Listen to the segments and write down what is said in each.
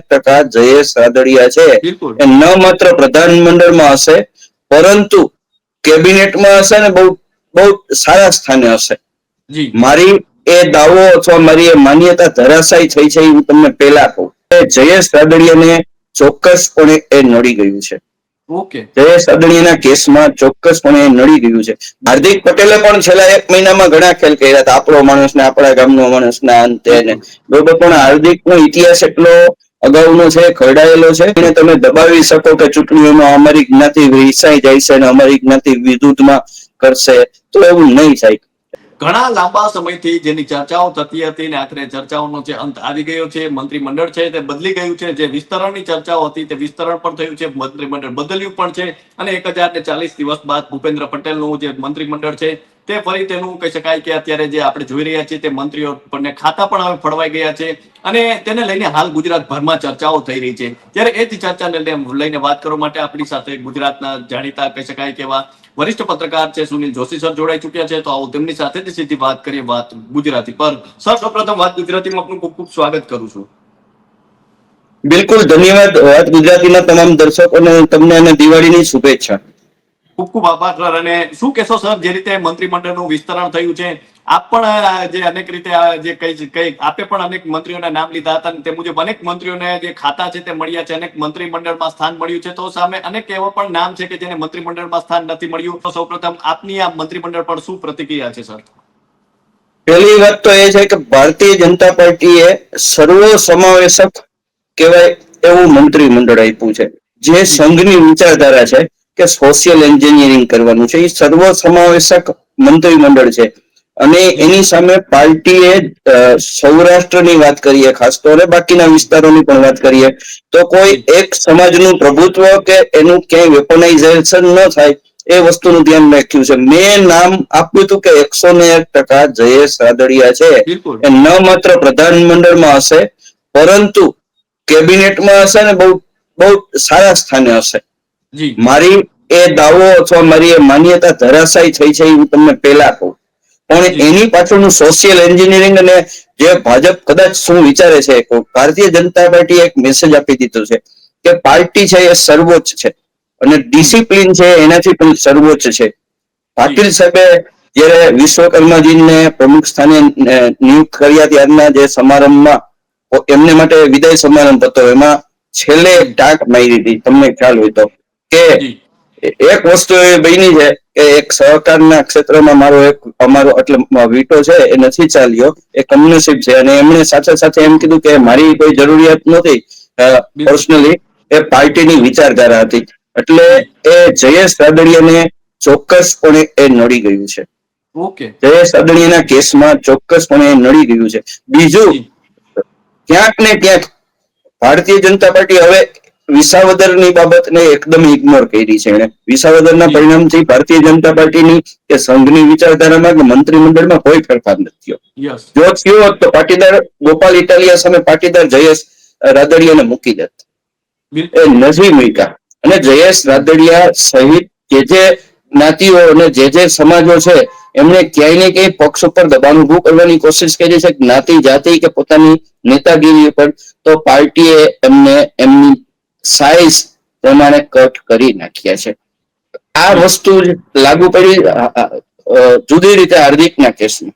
ટકા જયેશ રાદડિયા છે. એ ન માત્ર પ્રધાનમંડળમાં હશે પરંતુ કેબિનેટમાં હશે ને બહુ બહુ સારા સ્થાને હશે. મારી એ દાવો અથવા મારી એ માન્યતા ધરાશાયી થઈ છે હું તમને પહેલા કહું. જયેશ રાદડિયાને ચોક્કસપણે એ નડી ગયું છે. જયેશ રાદડિયાના કેસમાં ચોક્કસપણે નડી ગયું છે. હાર્દિક પટેલે પણ છેલ્લા એક મહિનામાં ઘણા ખેલ કર્યા હતા. આપણો માણસ ને આપણા ગામનો માણસ ના અંતે બરોબર પણ હાર્દિક નો ઇતિહાસ એટલો અગાઉનો છે, ખરડાયેલો છે. એને તમે દબાવી શકો કે ચૂંટણીઓમાં અમારી જ્ઞાતિ રિસાઈ જાય છે અને અમારી જ્ઞાતિ વિરુદ્ધમાં કરશે. તો એવું નહીં થાય. ઘણા લાંબા સમયથી જેની ચર્ચાઓ થતી હતી ને આખરે ચર્ચાઓનો જે અંત આવી ગયો છે, મંત્રીમંડળ છે તે બદલી ગયું છે. જે વિસ્તરણની ચર્ચાઓ હતી તે વિસ્તરણ પણ થયું છે, મંત્રીમંડળ બદલ્યું પણ છે. અને એક હજાર ને ચાલીસ દિવસ બાદ ભૂપેન્દ્ર પટેલનું જે મંત્રીમંડળ છે તે ફરી તેનું કહી શકાય કે અત્યારે જે આપણે જોઈ રહ્યા છીએ તે મંત્રીઓ પરને ખાતા પણ હવે ફળવાઈ ગયા છે અને તેને લઈને હાલ ગુજરાતભરમાં ચર્ચાઓ થઈ રહી છે. ત્યારે એ જ ચર્ચાને લઈને વાત કરવા માટે આપણી સાથે ગુજરાતના જાણીતા કહી શકાય કે એવા વરિષ્ઠ પત્રકાર છે, સુનિલ જોશી સર જોડાઈ ચુક્યા છે. તો આવો તેમની સાથે જ સીધી વાત કરીએ વાત ગુજરાતી પર. સર, સૌપ્રથમ વાત ગુજરાતીમાં આપનું ખૂબ ખૂબ સ્વાગત કરું છું. બિલકુલ, ધન્યવાદ. વાત ગુજરાતીના તમામ દર્શકોને તમને અને દિવાળીની શુભેચ્છા. ખૂબ ખૂબ આભાર સર અને શું કહેશો સર? જે રીતે મંત્રીમંડળનું વિસ્તરણ થયું છે, આપ પણ જે અનેક રીતે જે કઈ કઈ, આપે પણ અનેક મંત્રીઓના નામ લીધા હતા તે મુજબ અનેક મંત્રીઓને જે ખાતા છે તે મળ્યા છે, અનેક મંત્રીમંડળમાં સ્થાન મળ્યું છે. તો સામે અનેક એવો પણ નામ છે કે જેને મંત્રીમંડળમાં સ્થાન નથી મળ્યું. તો સૌપ્રથમ આપની આ મંત્રીમંડળ પર શું પ્રતિક્રિયા છે, સર? પહેલી વાત તો એ છે કે ભારતીય જનતા પાર્ટીએ સર્વ સમાવેશક કહેવાય એવું મંત્રીમંડળ આપ્યું છે. જે સંઘની વિચારધારા છે કે સોશિયલ એન્જિનિયરિંગ કરવાનું છે. એ સર્વ સમાવેશક મંત્રીમંડળ છે. અને એની સામે પાર્ટીએ સૌરાષ્ટ્રની વાત કરીએ ખાસ તો અને બાકીના વિસ્તારોની પણ વાત કરીએ તો કોઈ એક સમાજનું પ્રભુત્વ કે એનું ક્યાંય વેપનાઇઝેશન ન થાય એ વસ્તુનું ધ્યાન રાખ્યું છે. મેં નામ આપ્યું હતું કે એકસો ને એક ટકા જયેશ રાદડિયા છે. એ ન માત્ર પ્રધાનમંડળમાં હશે પરંતુ કેબિનેટમાં હશે ને બહુ બહુ સારા સ્થાને હશે. મારી એ દાવો અથવા મારી એ માન્યતા ધરાશાય થઈ છે હું તમને પહેલા કહું. પણ એની પાછળનું સોશિયલ એન્જિનિયરિંગ અને જે ભાજપ કદાચ શું વિચારે છે ભારતીય જનતા પાર્ટી એક મેસેજ આપી દીધો છે કે પાર્ટી છે એ સર્વોચ્ચ છે અને ડિસિપ્લિન છે એનાથી પણ સર્વોચ્ચ છે. પાટીલ સાહેબે જયારે વિશ્વકર્માજીને પ્રમુખ સ્થાને નિયુક્ત કર્યા ત્યારના જે સમારંભમાં એમને માટે વિદાય સમારંભ હતો એમાં છેલ્લે ટાંક મારી હતી તમને ખ્યાલ હોય તો. કે એક વસ્તુ એ બની છે કે એક સહકારના ક્ષેત્રમાં મારો એક અમારો એટલે વીટો છે એ નથી ચાલ્યો એ કમ્યુનિસ્ટ છે અને એમણે સાથે સાથે એમ કીધું કે મારી કોઈ જરૂરિયાત નથી પર્સનલી એ પાર્ટીની વિચારધારા હતી. એટલે એ જયેશ રાદડિયાને ચોક્કસપણે એ નડી ગયું છે. ઓકે. જયેશ રાદડિયાના કેસમાં ચોક્કસપણે એ નડી ગયું છે. બીજું ક્યાંક ને ક્યાંક ભારતીય જનતા પાર્ટી હવે વિસાવદરની બાબતને એકદમ ઇગ્નોર કરી છે. એણે વિસાવદરના પરિણામથી ભારતીય જનતા પાર્ટીની કે સંઘની વિચારધારામાં કે મંત્રીમંડળમાં કોઈ ફેરફાર નથી થયો. જો થયો હોત તો પાટીદાર ગોપાલ ઇટાલિયા સામે પાટીદાર જયેશ રાદડિયાને મૂકી દેત. એ નથી મૂક્યા અને જયેશ રાદડિયા સહિત જે જે જ્ઞાતિઓ અને જે જે સમાજો છે એમણે ક્યાંય ને ક્યાંય પક્ષ ઉપર દબાણ ઉભું કરવાની કોશિશ કરી છે. જ્ઞાતિ જાતિ કે પોતાની નેતાગીરી ઉપર તો પાર્ટીએ એમને એમની સાઇઝ પ્રમાણે કટ કરી નાખ્યા છે. આ વસ્તુ લાગુ પડી જુદી રીતે હાર્દિકના કેસમાં.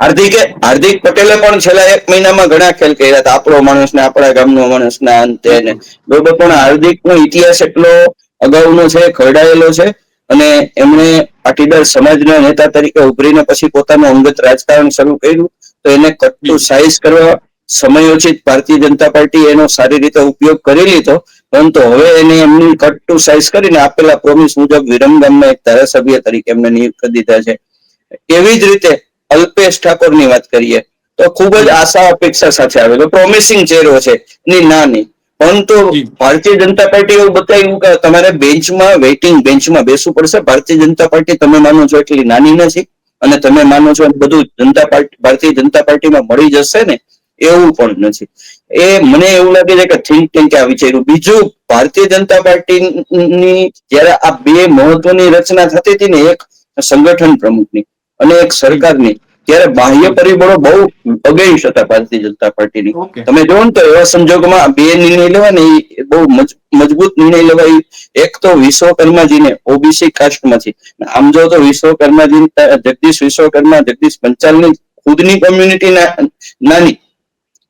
હાર્દિકે હાર્દિક પટેલે પણ છેલ્લા એક મહિનામાં ઘણા ખેલ કર્યા હતા. આપણો માણસ ને આપણા ગામનો માણસ ના અંતે ને. બરોબર પણ હાર્દિક નો ઇતિહાસ એટલો અગાઉનો છે ખરડાયેલો છે. અને એમણે પાટીદાર સમાજના નેતા તરીકે ઉભરીને પછી પોતાનું અંગત રાજકારણ શરૂ કર્યું. તો એને કટલું સાઇઝ કરવા સમયોચિત ભારતીય જનતા પાર્ટી એનો સારી રીતે ઉપયોગ કરી લીધો પરંતુ હવે એને એમની કટ્ટુ સાઇઝ કરીને આપેલા પ્રોમિસ મુજબ વિરમગામમાં એક ધારાસભ્ય તરીકે એમને નિયુક્ત કરી દીધા છે. એવી જ રીતે અલ્પેશ ઠાકોરની વાત કરીએ તો ખૂબ જ આશા અપેક્ષા સાથે આવેલો પ્રોમિસિંગ ચહેરો છે ની ના નહીં પરંતુ ભારતીય જનતા પાર્ટી એવું બતાવ્યું કે તમારે બેન્ચમાં વેઇટિંગ બેન્ચમાં બેસવું પડશે. ભારતીય જનતા પાર્ટી તમે માનો છો એટલી નાની નથી અને તમે માનો છો બધું જનતા પાર્ટી ભારતીય જનતા પાર્ટીમાં મળી જશે ને? એવું પણ નથી. એ મને એવું લાગે છે કે થિંક ટેન્કે આ વિચાર્યું બીજું ભારતીય જનતા પાર્ટીની જયારે આ બે મહત્વની રચના થતી હતી ને એક સંગઠન પ્રમુખની અને એક સરકારની ત્યારે બાહ્ય પરિબળો બહુ અગેન્સ્ટ હતા ભારતીય જનતા પાર્ટીની. તમે જોવો ને તો એવા સંજોગોમાં બે નિર્ણય લેવાય ને એ બહુ મજ- મજબૂત નિર્ણય લેવાય. એક તો વિશ્વકર્માજીને ઓબીસી કાસ્ટમાંથી. આમ જો તો વિશ્વકર્માજી જગદીશ વિશ્વકર્મા જગદીશ પંચાલની ખુદની કમ્યુનિટી નાની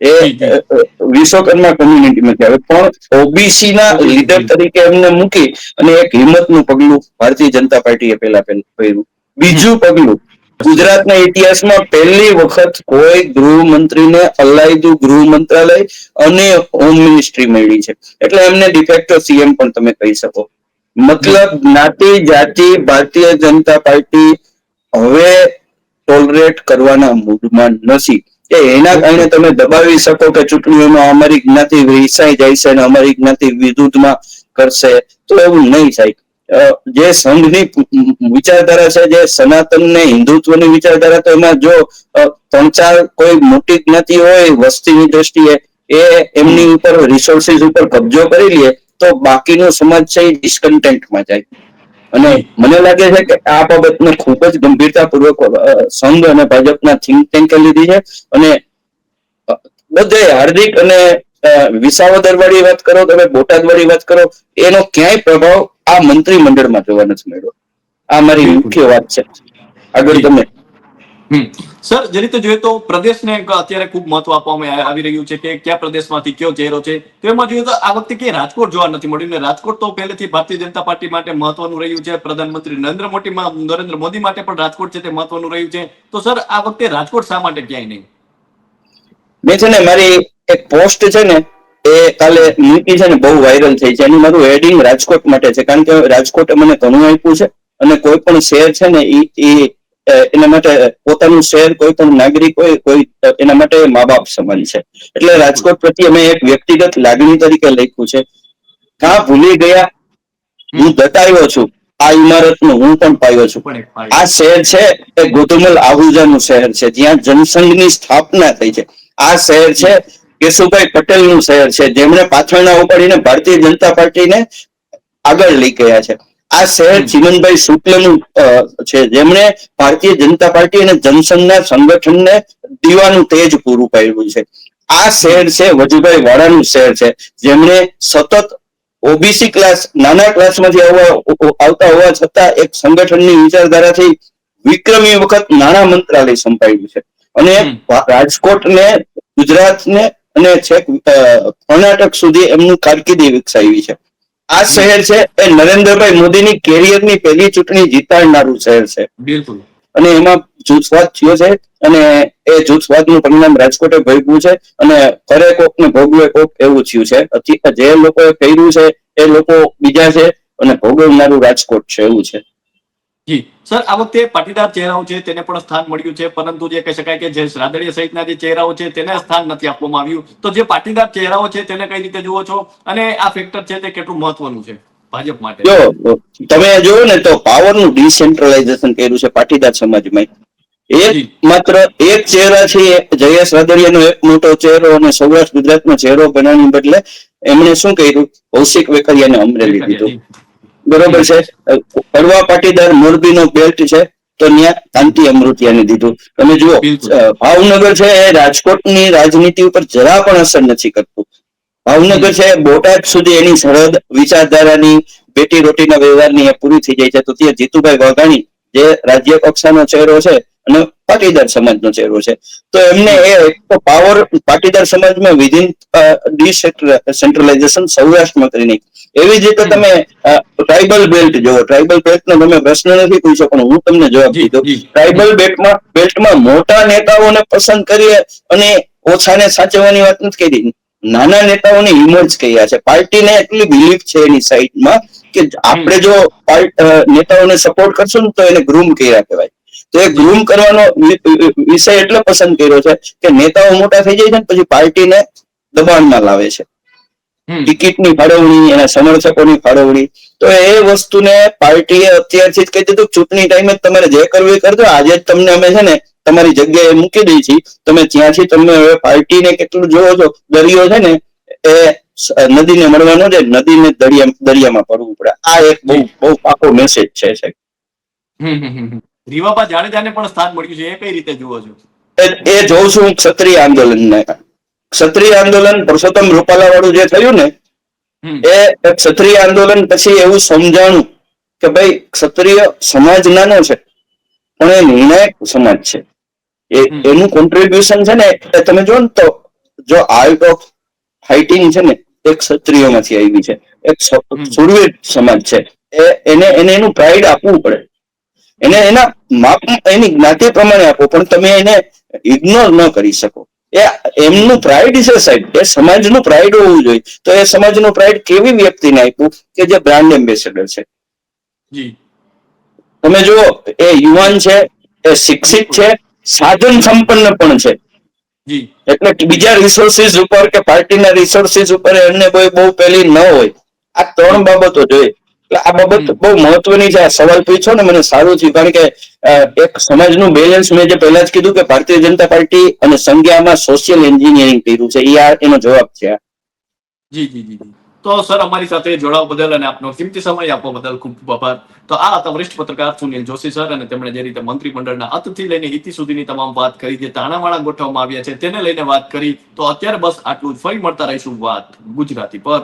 એ વિશ્વકર્મા કોમ્યુનિટીમાંથી આવે. પણ ઓબીસી ના. લીડર તરીકે એમને મૂકી અને એક હિંમતનું પગલું ભારતીય જનતા પાર્ટીએ પહેલા પહેલું બીજું પગલું ગુજરાતના ઇતિહાસમાં પહેલી વખત કોઈ ગૃહમંત્રીને અલાયદું ગૃહ મંત્રાલય અને હોમ મિનિસ્ટ્રી મળી છે. એટલે એમને ડિફેક્ટો સીએમ પણ તમે કહી શકો. મતલબ જ્ઞાતિ જાતિ ભારતીય જનતા પાર્ટી હવે ટોલરેટ કરવાના મૂડમાં નથી. કે એના કારણે તમે દબાવી શકો કે ચૂંટણીઓમાં અમારી જ્ઞાતિ વિસાઈ જાય છે અને અમારી જ્ઞાતિ વિરુદ્ધમાં કરશે. તો એવું નહીં થાય. જે સંઘની વિચારધારા છે, જે સનાતન ને હિન્દુત્વની વિચારધારા, તો એમાં જો ત્રણ ચાર કોઈ મોટી જ્ઞાતિ હોય, વસ્તીની દ્રષ્ટિએ, એ એમની ઉપર રિસોર્સિસ ઉપર કબજો કરી લે, તો બાકીનો સમાજ છે એ ડિસ્કન્ટેન્ટમાં જાય. અને મને લાગે છે કે આ બાબતને ખૂબ જ ગંભીરતાપૂર્વક સંઘ અને ભાજપના થિંક ટેન્કે લીધી છે. અને બધે હાર્દિક અને વિસાવદર વાળી વાત કરો તમે બોટાદ વાળી વાત કરો એનો ક્યાંય પ્રભાવ આ મંત્રીમંડળમાં જોવા નથી મળ્યો. આ મારી મુખ્ય વાત છે. આગળ તમે. સર જે રીતે જોઈએ તો પ્રદેશને અત્યારે ખૂબ મહત્વ આપવામાં આવી રહ્યું છે કે કયા પ્રદેશમાંથી કયો ચહેરો છે. તો એમાં જોઈએ તો આ વખતે કે રાજકોટ જોવા નથી મળ્યું ને રાજકોટ તો પહેલેથી ભારતીય જનતા પાર્ટી માટે મહત્વનું રહ્યું છે. પ્રધાનમંત્રી નરેન્દ્ર મોદી નરેન્દ્ર મોદી માટે પણ રાજકોટ છે તે મહત્વનું રહ્યું છે. તો સર, આ વખતે રાજકોટ શા માટે ક્યાંય નહીં? મેં છે ને મારી એક પોસ્ટ છે ને, એ કાલે મૂકી છે ને બહુ વાયરલ થઈ છે. એની મારું હેડિંગ રાજકોટ માટે છે. કારણ કે રાજકોટ મને ઘણું આપ્યું છે અને કોઈ પણ શહેર છે ને એ એના માટે પોતાનું શહેર કોઈ પણ નાગરિક હોય કોઈ એના માટે મા બાપ સમાન છે. એટલે રાજકોટ પ્રત્યે અમે એક વ્યક્તિગત લાગણી તરીકે લખ્યું છે. કા ભૂલી ગયા? હું દટાયો છું. આ ઇમારતનો હું પણ પાયો છું. આ શહેર છે એ ગોધુમલ આહુજાનું શહેર છે જ્યાં જનસંઘની સ્થાપના થઈ છે. આ શહેર છે કેશુભાઈ પટેલનું શહેર છે જેમણે પાછળના ઉપાડીને ભારતીય જનતા પાર્ટીને આગળ લઈ ગયા છે. આ શહેર. ચિમનભાઈ શુક્લનું છે. જેમણે ભારતીય જનતા પાર્ટી અને જનસંઘના સંગઠનને દીવાનું તેજ પૂરું પાડ્યું છે. આ શહેર છે વજુભાઈ વાળાનું શહેર છે. જેમણે સતત ઓબીસી ક્લાસ નાના ક્લાસમાંથી આવવા આવતા હોવા છતાં એક સંગઠનની વિચારધારાથી વિક્રમી વખત નાણાં મંત્રાલય સંભાળ્યું છે. અને રાજકોટને ગુજરાતને અને છેક કર્ણાટક સુધી એમનું કારકિર્દી વિકસાવી છે. આ શહેર છે એ નરેન્દ્રભાઈ મોદીની કેરિયરની પહેલી ચૂંટણી જીતાડનારું શહેર છે. બિલકુલ. અને એમાં જૂથવાદ થયો છે અને એ જૂથવાદનું પરિણામ રાજકોટે ભોગવ્યું છે અને કરે કોક ને ભોગવે કોક એવું થયું છે. જે લોકોએ કર્યું છે એ લોકો બીજા છે અને ભોગવનારું રાજકોટ છે એવું છે. જી. સર આ વખતે પાટીદાર ચહેરાઓ છે તેને પણ સ્થાન મળ્યું છે પરંતુ જે કહી શકાય કે જે રાદડિયા સહિતના જે ચહેરાઓ છે તેને સ્થાન નથી આપવામાં આવ્યું. તો જે પાટીદાર ચહેરાઓ છે તેને કઈ રીતે જુઓ છો? અને આ ફેક્ટર છે તે કેટલું મહત્વનું છે ભાજપ માટે? જો તમે જોવો ને તો પાવરનું ડિસેન્ટ્રલાઇઝેશન કર્યું છે પાટીદાર સમાજમાં. એક માત્ર એક ચહેરા છે જયેશ રાદડિયાનો એક મોટો ચહેરો અને સૌરાષ્ટ્ર ગુજરાતનો ચહેરો બનાવવાની બદલે એમણે શું કર્યું? કૌશિક વેકરિયાને અમરેલી દીધું. બરોબર છે? કડવા પાટીદાર મોરબી નો બેલ્ટ છે તો ત્યાં કાંતિ અમૃતિયાને દીધું. તમે જુઓ ભાવનગર છે એ રાજકોટની રાજનીતિ ઉપર જરા પણ અસર નથી કરતું. ભાવનગર છે બોટાદ સુધી એની સરહદ વિચારધારાની બેટી રોટીના વ્યવહારની પૂરી થઈ જાય છે. તો ત્યાં જીતુભાઈ વાઘાણી જે રાજ્ય કક્ષાનો ચહેરો છે અને પાટીદાર સમાજનો ચહેરો છે. તો એમને એ તો પાવર પાટીદાર સમાજમાં વિધિન ડિસેન્ટ્રલાઇઝેશન સૌરાષ્ટ્રમાં કરીને. એવી જ રીતે તમે ટ્રાઇબલ બેલ્ટ જોવો ટ્રાઇબલ બેલ્ટનો તમે પ્રશ્ન નથી પૂછો પણ હું તમને જવાબ દીધો. ટ્રાઇબલ બેલ્ટમાં બેલ્ટમાં મોટા નેતાઓને પસંદ કરીએ અને ઓછાને સાચવવાની વાત નથી કરી. નાના નેતાઓને ઇમર્જ કર્યા છે. પાર્ટીને એટલી બિલીફ છે એની સાઈડમાં કે આપણે જો નેતાઓને સપોર્ટ કરશું ને તો એને ગ્રૂમ કર્યા કહેવાય. તો એ ગ્રૂમ કરવાનો વિષય એટલે પસંદ કર્યો છે કે નેતાઓ મોટા થઈ જાય છે ને પછી પાર્ટીને દબાણમાં લાવે છે. ટિકિટની ફાળવણી એના સમર્થકોની ફાળવણી. તો એ વસ્તુને પાર્ટીએ અત્યારથી જ કહી દીધું ચૂંટણી ટાઈમે જ તમારે જે કરવું એ કરજો. આજે જ તમને અમે છે ને તમારી જગ્યાએ મૂકી દઈ છીએ તમે ત્યાંથી તમે હવે પાર્ટીને કેટલું જોવો છો દરિયો છે ને એ નદીને મળવાનો છે. નદીને દરિયા દરિયામાં પડવું પડે. આ એક બહુ બહુ પાકો મેસેજ છે હમ હમ હમ. રીવાબા જાડેજાને પણ સ્થાન મળ્યું છે. એ કઈ રીતે જુઓ છો? એ- જોઉં છું ક્ષત્રિય આંદોલનને. ક્ષત્રિય આંદોલન પુરુષોત્તમ રૂપાલા વાળું જે થયું ને એ ક્ષત્રિય આંદોલન પછી એવું સમજાણું કે ભાઈ ક્ષત્રિય સમાજ નાનો છે પણ એ નિર્ણાયક સમાજ છે. એ એનું કોન્ટ્રીબ્યુશન છે ને એ તમે જો ને તો જો આર્ટ ઓફ ફાઇટિંગ છે ને એ ક્ષત્રિયોમાંથી આવી છે. એક સુરવીર સમાજ છે. એ એને એને એનું પ્રાઇડ આપવું પડે. એને એના માપ એની જ્ઞાતિ પ્રમાણે આપો પણ તમે એને ઇગ્નોર ન કરી શકો. એ એમનું પ્રાઇડ છે સાહેબ. એ સમાજનું પ્રાઇડ હોવું જોઈએ. તો એ સમાજનું પ્રાઇડ કેવી વ્યક્તિને આપ્યું કે જે બ્રાન્ડ એમ્બેસેડર છે? તમે જુઓ એ યુવાન છે એ શિક્ષિત છે સાધન સંપન્ન પણ છે. એટલે બીજા રિસોર્સિસ ઉપર કે પાર્ટીના રિસોર્સિસ ઉપર એમને કોઈ બહુ પેલી ન હોય. આ ત્રણ બાબતો જોઈએ. આ બાબત બહુ મહત્વની છે. આ સવાલ પૂછો ને મને સારું થયું. કારણ કે એક સમાજનું બેલેન્સ મેં જે પહેલા જ કીધું કે ભારતીય જનતા પાર્ટી અને સંજ્ઞામાં સોશિયલ એન્જિનિયરિંગ કર્યું છે. એ આ એનો જવાબ છે. જી જી જી. તો સર અમારી સાથે જોડાવા બદલ અને આપનો કિંમતી સમય આપવા બદલ ખૂબ ખૂબ આભાર. તો આ હતા વરિષ્ઠ પત્રકાર સુનિલ જોશી સર અને તેમણે જે રીતે મંત્રીમંડળના અંતથી લઈને ઇતિ સુધીની તમામ વાત કરી જે તાણાવાણા ગોઠવવામાં આવ્યા છે તેને લઈને વાત કરી. તો અત્યારે બસ આટલું જ. ફરી મળતા રહીશું વાત ગુજરાતી પર.